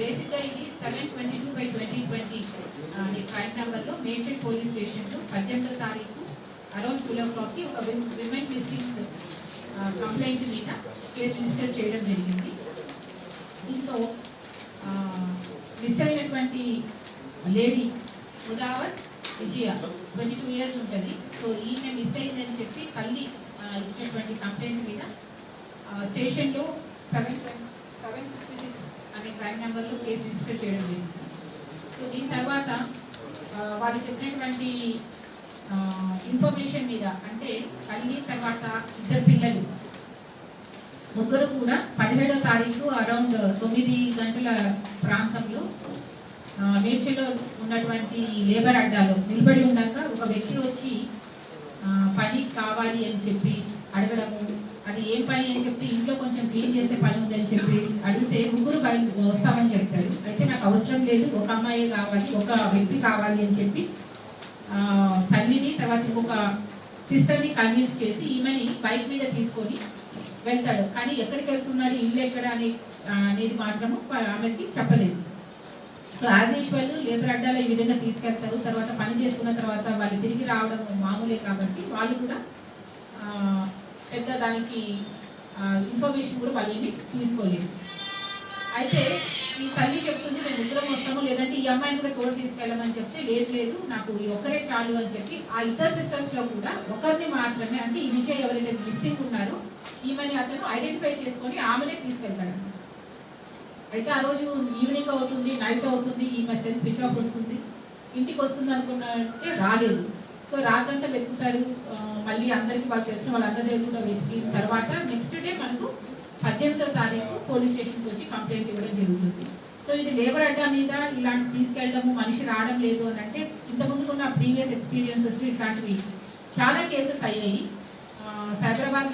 బేసిజాయికి seven twenty two by twenty twenty అనే flight నెంబర్లో Medchal police స్టేషన్లో పద్దెనిమిదో తారీఖు అరౌండ్ ట్వెల్వ్ ఓ క్లాక్కి ఒక విమెన్ మిస్సింగ్ కంప్లైంట్ మీద కేసు రిజిస్టర్ చేయడం జరిగింది. దీంట్లో మిస్ అయినటువంటి లేడీ ఉదావర్ విజయ ట్వంటీ టూ ఇయర్స్ ఉంటుంది. సో ఈమె మిస్ అయిందని చెప్పి తల్లి ఇచ్చినటువంటి కంప్లైంట్ మీద స్టేషన్లో seven twenty seven sixty crime number case register చేయడం జరిగింది. సో దీని తర్వాత వాళ్ళు చెప్పినటువంటి ఇన్ఫర్మేషన్ మీద అంటే తల్లి తర్వాత ఇద్దరు పిల్లలు ముగ్గురు కూడా పదిహేడో తారీఖు అరౌండ్ తొమ్మిది గంటల ప్రాంతంలో ఆ, మేడ్చల్లో ఉన్నటువంటి లేబర్ అడ్డాలో నిలబడి ఉండగా ఒక వ్యక్తి వచ్చి పని కావాలి అని చెప్పి అది ఏం పని అని చెప్పి ఇంట్లో కొంచెం క్లీన్ చేసే పని ఉందని చెప్పి అడిగితే ముగ్గురు బయలు వస్తామని చెప్తారు. అయితే నాకు అవసరం లేదు ఒక అమ్మాయి కావాలి ఒక వ్యక్తి కావాలి అని చెప్పి తల్లిని తర్వాత ఒక సిస్టర్ని కన్విన్స్ చేసి ఈమెని బైక్ మీద తీసుకొని వెళ్తాడు. కానీ ఎక్కడికి వెళ్తున్నాడు ఇల్లు ఎక్కడ అనే అనేది మాత్రము ఆమెకి చెప్పలేదు. సో యాజ్ యూజువల్ లేబర్ అడ్డాలో ఈ విధంగా తీసుకెళ్తారు. తర్వాత పని చేసుకున్న తర్వాత వాళ్ళు తిరిగి రావడం మామూలే కాబట్టి వాళ్ళు కూడా పెద్ద దానికి ఇన్ఫర్మేషన్ కూడా మళ్ళీ తీసుకోలేదు. అయితే ఈ తల్లి చెప్తుంది మేము ముగ్గురం వస్తాము లేదంటే ఈ అమ్మాయిని కూడా తోడు తీసుకెళ్ళమని చెప్తే లేదు లేదు నాకు ఈ ఒక్కరే చాలు అని చెప్పి ఆ ఇద్దరు సిస్టర్స్లో కూడా ఒకరిని మాత్రమే అంటే ఈ విషయం ఎవరైతే మిస్సింగ్ ఉన్నారో ఈమెని అతను ఐడెంటిఫై చేసుకొని ఆమెనే తీసుకెళ్తాడు అయితే ఆ రోజు ఈవినింగ్ అవుతుంది నైట్ అవుతుంది ఈమె సెల్ స్విచ్ ఆఫ్ వస్తుంది. ఇంటికి వస్తుంది అనుకున్నారంటే రాలేదు. సో రాత్రంతా వెతుకుతారు మళ్ళీ అందరికి వాళ్ళు తెలిసిన వాళ్ళందరి దగ్గర కూడా వెతికిన తర్వాత నెక్స్ట్ డే మనకు పద్దెనిమిదో తారీఖు పోలీస్ స్టేషన్కి వచ్చి కంప్లైంట్ ఇవ్వడం జరుగుతుంది. సో ఇది లేబర్ అడ్డా మీద ఇలాంటి తీసుకెళ్ళడము మనిషి రావడం లేదు అని అంటే ఇంతకుముందు ఉన్న ప్రీవియస్ ఎక్స్పీరియన్సెస్ ఇట్లాంటివి చాలా కేసెస్ అయ్యాయి. సైబరాబాద్